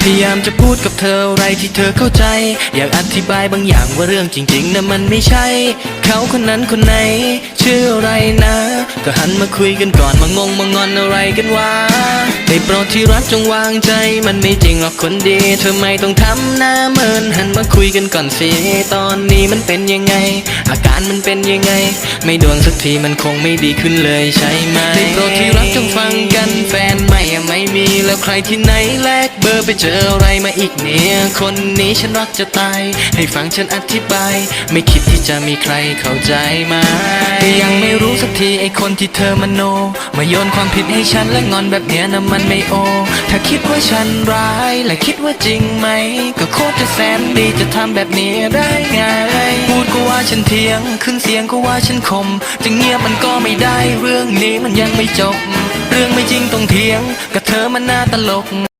พยายามจะพูดกับเธออะไรที่เธอเข้าใจ อยากอธิบายบางอย่างว่าเรื่องจริงๆนะมันไม่ใช่ เขาคนนั้นคนไหน ชื่ออะไรนะ ก็หันมาคุยกันก่อนมางงมางอนอะไรกันวะได้โปรดที่รักจงวางใจ มันไม่จริงหรอกคนดีเธอไม่ต้องทำหน้าเมินหันมาคุยกันก่อนสิตอนนี้มันเป็นยังไง อาการมันเป็นยังไง ไม่ดวงสักทีมันคงไม่ดีขึ้นเลยใช่ไหมได้โปรดที่รักจงฟังกันแฟน ไม่มีแล้วใครที่ไหนแลกเบอร์ไปเจออะไรมาอีกเนี่ยคนนี้ฉันรักจะตาย ให้ฟังฉันอธิบาย ไม่คิดที่จะมีใครเข้าใจไหมแต่ยังไม่รู้สักทีไอคนที่เธอมโน มาโยนความผิดให้ฉันและงอนแบบเนี้ยนะมันไม่โอ ถ้าคิดว่าฉันร้ายและคิดว่าจริงไหม ก็โคตรจะแสนดีจะทำแบบนี้ได้ไง พูดก็ว่าฉันเทียง ขึ้นเสียงก็ว่าฉันคม จะเงียบมันก็ไม่ได้เรื่องนี้มันยังไม่จบ เรื่องไม่จริงต้องเถียงกับเธอมันน่าตลก